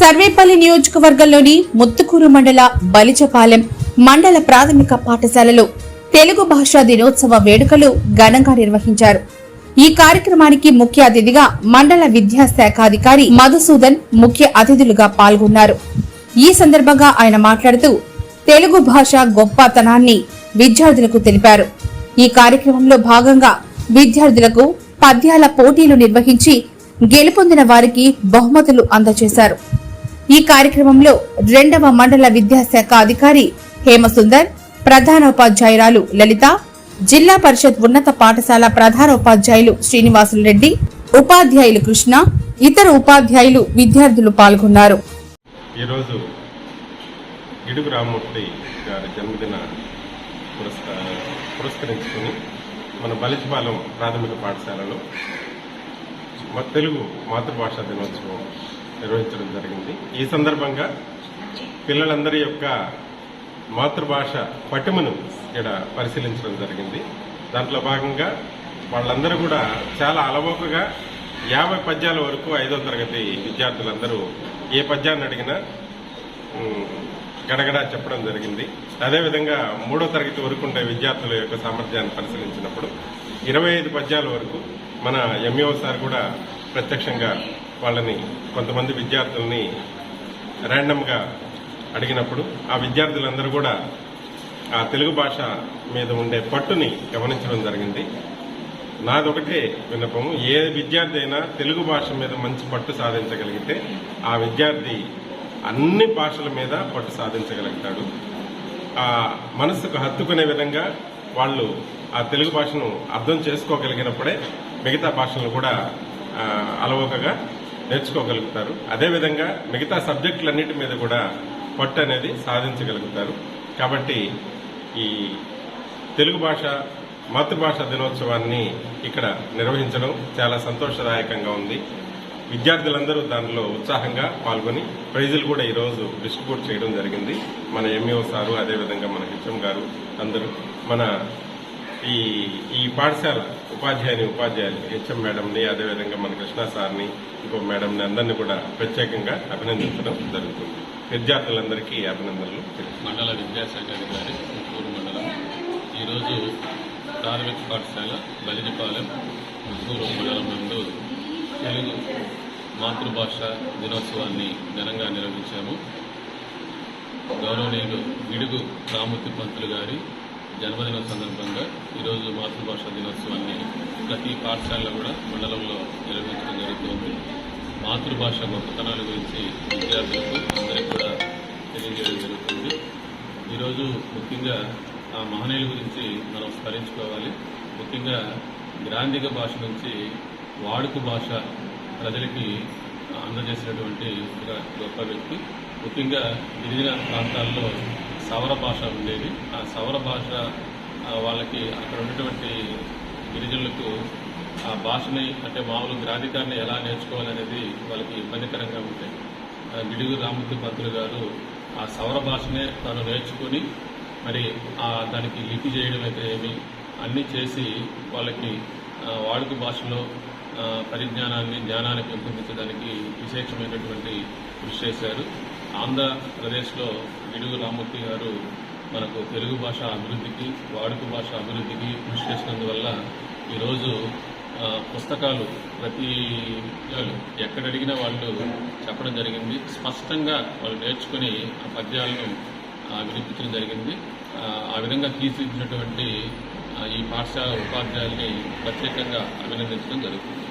సర్వేపల్లి నియోజకవర్గంలోని ముత్తుకూరు మండల బలిజపాలెం మండల ప్రాథమిక పాఠశాలలో తెలుగు భాషా దినోత్సవ వేడుకలు ఘనంగా నిర్వహించారు. ఈ కార్యక్రమానికి ముఖ్య అతిథిగా మండల విద్యాశాఖ అధికారి మధుసూదన్ ముఖ్య అతిథులుగా పాల్గొన్నారు. ఈ సందర్భంగా ఆయన మాట్లాడుతూ తెలుగు భాష గొప్పతనాన్ని విద్యార్థులకు తెలిపారు. ఈ కార్యక్రమంలో భాగంగా విద్యార్థులకు పద్యాల పోటీలు నిర్వహించి గెలుపొందిన వారికి బహుమతులు అందజేశారు. ఈ కార్యక్రమంలో రెండవ మండల విద్యాశాఖ అధికారి హేమసుందర్ ప్రధానోపాధ్యాయురాలు లలిత జిల్లా పరిషత్ ఉన్నత పాఠశాల ప్రధానోపాధ్యాయులు శ్రీనివాసులు రెడ్డి ఉపాధ్యాయులు కృష్ణ ఇతర ఉపాధ్యాయులు విద్యార్థులు పాల్గొన్నారు. ఈరోజు గిడుగు రామ్మూర్తి గారి జన్మదిన పురస్కార పురస్కరించుకుని మన బలిజపాలెం ప్రాథమిక పాఠశాలలో తెలుగు మాతృభాషా దినోత్సవం నిర్వహించడం జరిగింది. ఈ సందర్భంగా పిల్లలందరి యొక్క మాతృభాష పటిమను ఇక్కడ పరిశీలించడం జరిగింది. దాంట్లో భాగంగా వాళ్ళందరూ కూడా చాలా అలవోకగా యాభై పద్యాల వరకు ఐదో తరగతి విద్యార్థులందరూ ఏ పద్యాన్ని అడిగినా గడగడా చెప్పడం జరిగింది. అదేవిధంగా మూడో తరగతి వరకు ఉండే విద్యార్థుల యొక్క సామర్థ్యాన్ని పరిశీలించినప్పుడు ఇరవై ఐదు పద్యాల వరకు మన ఎంఈఓ సార్ కూడా ప్రత్యక్షంగా వాళ్ళని కొంతమంది విద్యార్థుల్ని ర్యాండమ్గా అడిగినప్పుడు ఆ విద్యార్థులందరూ కూడా ఆ తెలుగు భాష మీద ఉండే పట్టుని గమనించడం జరిగింది. నాదొకటే విన్నపము ఏ విద్యార్థి అయినా తెలుగు భాష మీద మంచి పట్టు సాధించగలిగితే ఆ విద్యార్థి అన్ని భాషల మీద పట్టు సాధించగలుగుతాడు. ఆ మనసుకు హత్తుకునే విధంగా వాళ్ళు ఆ తెలుగు భాషను అర్థం చేసుకోగలిగినప్పుడే మిగతా భాషలను కూడా అలవోకగా నేర్చుకోగలుగుతారు. అదేవిధంగా మిగతా సబ్జెక్టులన్నిటి మీద కూడా పట్టు అనేది సాధించగలుగుతారు. కాబట్టి ఈ తెలుగు భాష మాతృభాష దినోత్సవాన్ని ఇక్కడ నిర్వహించడం చాలా సంతోషదాయకంగా ఉంది. విద్యార్థులందరూ దానిలో ఉత్సాహంగా పాల్గొని ప్రైజులు కూడా ఈరోజు డిస్ట్రిబ్యూట్ చేయడం జరిగింది. మన ఎంఈఓ సారు అదేవిధంగా మన హెచ్ఎం గారు అందరూ మన ఈ ఈ పాఠశాల ఉపాధ్యాయుని ఉపాధ్యాయులు హెచ్ఎం మేడంని అదేవిధంగా మన కృష్ణ సార్ని ఇంకో మేడంని అందరినీ కూడా ప్రత్యేకంగా అభినందించడం జరుగుతుంది. విద్యార్థులందరికీ అభినందనలు మండల విద్యాశాఖ అధికారి ముత్తూరు మండలం. ఈరోజు ప్రాథమిక పాఠశాల బలిజపాలెం ముత్తూరు మండలం నందు తెలుగు మాతృభాష దినోత్సవాన్ని ఘనంగా నిర్వహించాము. గౌరవనీయులు గిడుగు రామూర్తి పంతులు గారి జన్మదినం సందర్భంగా ఈరోజు మాతృభాష దినోత్సవాన్ని ప్రతి పాఠశాలలో కూడా మండలంలో నిర్వహించడం జరుగుతుంది. మాతృభాష గొప్పతనాల గురించి విద్యార్థులకు అందరికీ కూడా తెలియజేయడం జరుగుతుంది. ఈరోజు ముఖ్యంగా ఆ మహనీయుల గురించి మనం స్మరించుకోవాలి ముఖ్యంగా గ్రాంధిక భాష నుంచి వాడుక భాష ప్రజలకి అందజేసినటువంటి ఒక గొప్ప వ్యక్తి. ముఖ్యంగా గిరిజన ప్రాంతాల్లో సవర భాష ఉండేది. ఆ సవర భాష వాళ్ళకి అక్కడ ఉన్నటువంటి గిరిజనులకు ఆ భాషని అంటే మామూలు గ్రాధికాన్ని ఎలా నేర్చుకోవాలనేది వాళ్ళకి ఇబ్బందికరంగా ఉంటాయి గిడుగు రామూర్తి పంతులు గారు ఆ సౌర భాషనే తాను నేర్చుకుని మరి ఆ దానికి లిపి చేయడం అయితే ఏమి అన్నీ చేసి వాళ్ళకి వాడుక భాషలో పరిజ్ఞానాన్ని జ్ఞానాన్ని పెంపొందించడానికి విశేషమైనటువంటి కృషి చేశారు. ఆంధ్రప్రదేశ్లో గిడుగు రామూర్తి గారు మనకు తెలుగు భాష అభివృద్ధికి వాడుక భాష అభివృద్ధికి కృషి చేసినందువల్ల ఈరోజు పుస్తకాలు ప్రతి ఎక్కడ అడిగినా వాళ్ళు చెప్పడం జరిగింది. స్పష్టంగా వాళ్ళు నేర్చుకుని ఆ పద్యాలను వినిపించడం జరిగింది. ఆ, విధంగా తీర్చిదిద్దినటువంటి ఈ పాఠశాల ఉపాధ్యాయుల్ని ప్రత్యేకంగా అభినందించడం జరుగుతుంది.